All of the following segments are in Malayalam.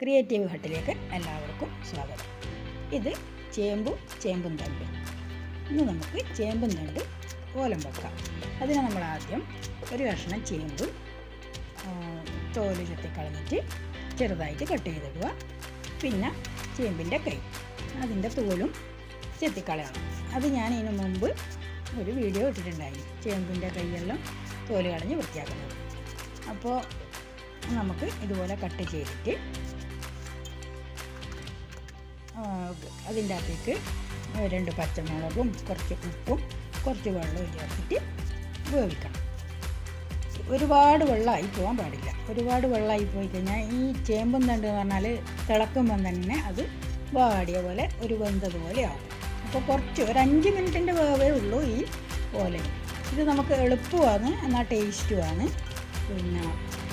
ക്രിയേറ്റീവ് ഹട്ടിലേക്ക് എല്ലാവർക്കും സ്വാഗതം. ഇത് ചേമ്പും ചേമ്പും തണ്ട്. ഇന്ന് നമുക്ക് ചേമ്പും തണ്ട് ഓലം വെക്കാം. അതിന് നമ്മൾ ആദ്യം ഒരു കഷ്ണം ചേമ്പ് തോൽ ചെത്തിക്കളഞ്ഞിട്ട് ചെറുതായിട്ട് കട്ട് ചെയ്തിടുക പിന്നെ ചേമ്പിന്റെ കൈ അതിന്റെ തോലും ചെത്തിക്കളയണം. അത് ഞാൻ ഇതിനു മുമ്പ് ഒരു വീഡിയോ ഇട്ടിട്ടുണ്ടായിരുന്നു. ചേമ്പിന്റെ കൈയെല്ലാം തോൽ കളഞ്ഞ് വൃത്തിയാക്കുന്നത്. അപ്പോൾ നമുക്ക് ഇതുപോലെ കട്ട് ചെയ്തിട്ട് അതിന്റെ അകത്തേക്ക് രണ്ട് പച്ചമുളകും കുറച്ച് ഉപ്പും കുറച്ച് വെള്ളവും ചേർത്തിട്ട് വേവിക്കണം. ഒരുപാട് വെള്ളമായി പോകാൻ പാടില്ല. ഒരുപാട് വെള്ളമായി പോയി കഴിഞ്ഞാൽ ഈ ചേമ്പും തണ്ട് എന്ന് പറഞ്ഞാൽ തിളക്കുമ്പം തന്നെ അത് വാടിയ പോലെ ഒരു വെന്തതുപോലെ ആവും. അപ്പോൾ കുറച്ച് ഒരു അഞ്ച് മിനിറ്റിന്റെ വേവേ ഉള്ളൂ ഈ ഓലൻ ഇത് നമുക്ക് എളുപ്പമാണ് എന്നാൽ ടേസ്റ്റുമാണ്. പിന്നെ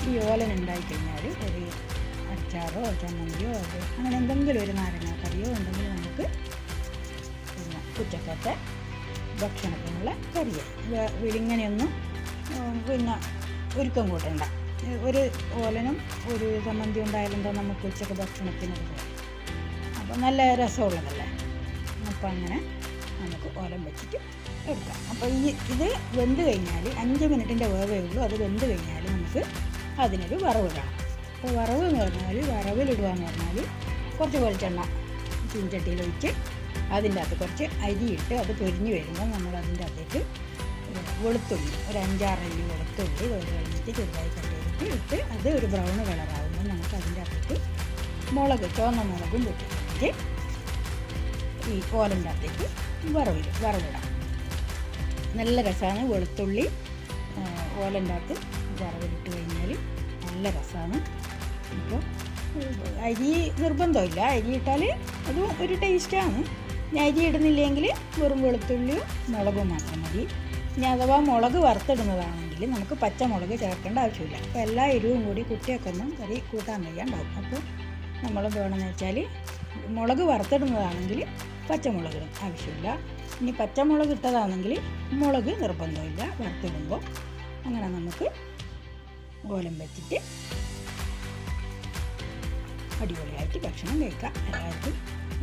ഈ ഓലൻ ഉണ്ടായിക്കഴിഞ്ഞാൽ ഒരു അച്ചാറോ ചമ്മന്തിയോ അത് അങ്ങനെ എന്തെങ്കിലും ഒരു നാരങ്ങാക്കറിയോ ഉണ്ടെങ്കിൽ നമുക്ക് പിന്നെ ഉച്ചക്കത്തെ ഭക്ഷണത്തിനുള്ള കറിയ ഇങ്ങനെയൊന്നും പിന്നെ ഒരുക്കം കൂട്ടണ്ട. ഒരു ഓലനും ഒരു ചമ്മന്തി ഉണ്ടായാലെന്താ നമുക്ക് ഉച്ചയ്ക്ക് ഭക്ഷണത്തിന് അപ്പോൾ നല്ല രസമുള്ളതല്ലേ? അപ്പോൾ അങ്ങനെ നമുക്ക് ഓലം വെച്ചിട്ട് എടുക്കാം. അപ്പോൾ ഈ ഇത് വെന്ത് കഴിഞ്ഞാൽ അഞ്ച് മിനിറ്റിന്റെ വേവേ ഉള്ളൂ. അത് വെന്ത് കഴിഞ്ഞാൽ നമുക്ക് അതിനൊരു വറവിടണം അപ്പോൾ വറവ് എന്ന് പറഞ്ഞാൽ വറവിലിടുക എന്ന് പറഞ്ഞാൽ കുറച്ച് വെളിച്ചെണ്ണ ചീഞ്ചട്ടിയിൽ ഒഴിച്ച് അതിന്റെ അകത്ത് കുറച്ച് അരിയിട്ട് അത് പൊരിഞ്ഞ് വരുമ്പോൾ നമ്മൾ അതിന്റെ അകത്തേക്ക് വെളുത്തുള്ളി ഒരു അഞ്ചാറ് അല്ലി വെളുത്തുള്ളി ഒരു കഴിഞ്ഞിട്ട് ചെറുതായി കട്ട് ഇട്ട് അത് ഒരു ബ്രൗൺ കളറാകുമ്പോൾ നമുക്ക് അതിന്റെ അകത്തേക്ക് മുളക് ചുവന്ന മുളകും പൊട്ടിച്ചിട്ട് ഈ ഓലന്റെ അകത്തേക്ക് വറവിടും വറവിടാം. നല്ല രസമാണ് വെളുത്തുള്ളി ഓലന്റെ അകത്ത് വറവിലിട്ട് കഴിഞ്ഞാൽ നല്ല രസമാണ്. അപ്പോൾ അരി നിർബന്ധമില്ല. അരി ഇട്ടാൽ അതും ഒരു ടേസ്റ്റാണ്. ഞാൻ അരി ഇടുന്നില്ലെങ്കിൽ വെറും വെളുത്തുള്ളിയും മുളകും മാത്രം മതി. ഇനി അഥവാ മുളക് വറുത്തിടുന്നതാണെങ്കിൽ നമുക്ക് പച്ചമുളക് ചേർക്കേണ്ട ആവശ്യമില്ല. അപ്പോൾ എല്ലാ എരിവും കൂടി കുട്ടിയൊക്കെ ഒന്നും കറി കൂട്ടാൻ വയ്യാണ്ടാവും. അപ്പോൾ നമ്മൾ വേണമെന്ന് വെച്ചാൽ മുളക് വറുത്തിടുന്നതാണെങ്കിൽ പച്ചമുളക് ആവശ്യമില്ല. ഇനി പച്ചമുളക് ഇട്ടതാണെങ്കിൽ മുളക് നിർബന്ധമില്ല. വറുത്തിടുമ്പോൾ അങ്ങനെ നമുക്ക് ഗോലം വെച്ചിട്ട് അടിപൊളിയായിട്ട് ഭക്ഷണം കഴിക്കാം. എല്ലാവർക്കും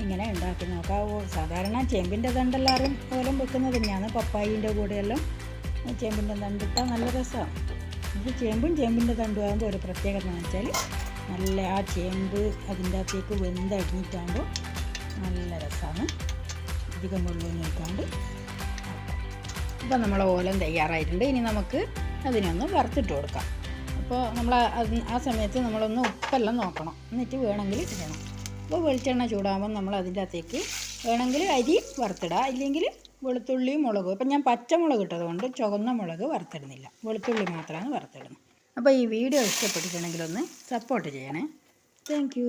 ഇങ്ങനെ ഉണ്ടാക്കി നോക്കാവോ. സാധാരണ ചേമ്പിന്റെ തണ്ടെല്ലാവരും ഓലം വെക്കുന്നത്. തന്നെയാണ് പപ്പായിന്റെ കൂടെയെല്ലാം ചേമ്പിന്റെ തണ്ടിട്ടാൽ നല്ല രസമാണ് ഇത് ചേമ്പും ചേമ്പിന്റെ തണ്ടും ആകുമ്പോൾ ഒരു പ്രത്യേകത എന്ന് വെച്ചാൽ നല്ല ആ ചേമ്പ് അതിന്റെ അകത്തേക്ക് വെന്തടിഞ്ഞിട്ടാകുമ്പോൾ നല്ല രസമാണ് അധികം മുള്ളു നിൽക്കാണ്ട് ഇപ്പം നമ്മൾ ഓലം തയ്യാറായിട്ടുണ്ട്. ഇനി നമുക്ക് അതിനൊന്ന് വറുത്തിട്ട് കൊടുക്കാം. അപ്പോൾ നമ്മൾ ആ സമയത്ത് നമ്മളൊന്ന് ഉപ്പെല്ലാം നോക്കണം. എന്നിട്ട് വേണമെങ്കിൽ ഇടണം അപ്പോൾ വെളിച്ചെണ്ണ ചൂടാകുമ്പോൾ നമ്മൾ അതിന്റെ അകത്തേക്ക് വേണമെങ്കിൽ അരി വറുത്തിടുക ഇല്ലെങ്കിൽ വെളുത്തുള്ളിയും മുളകും. ഇപ്പം ഞാൻ പച്ചമുളക് ഇട്ടതുകൊണ്ട് ചുവന്ന മുളക് വറുത്തിടുന്നില്ല. വെളുത്തുള്ളി മാത്രമാണ് വറുത്തിടുന്നത്. അപ്പോൾ ഈ വീഡിയോ ഇഷ്ടപ്പെട്ടിട്ടുണ്ടെങ്കിൽ ഒന്ന് സപ്പോർട്ട് ചെയ്യണേ. താങ്ക്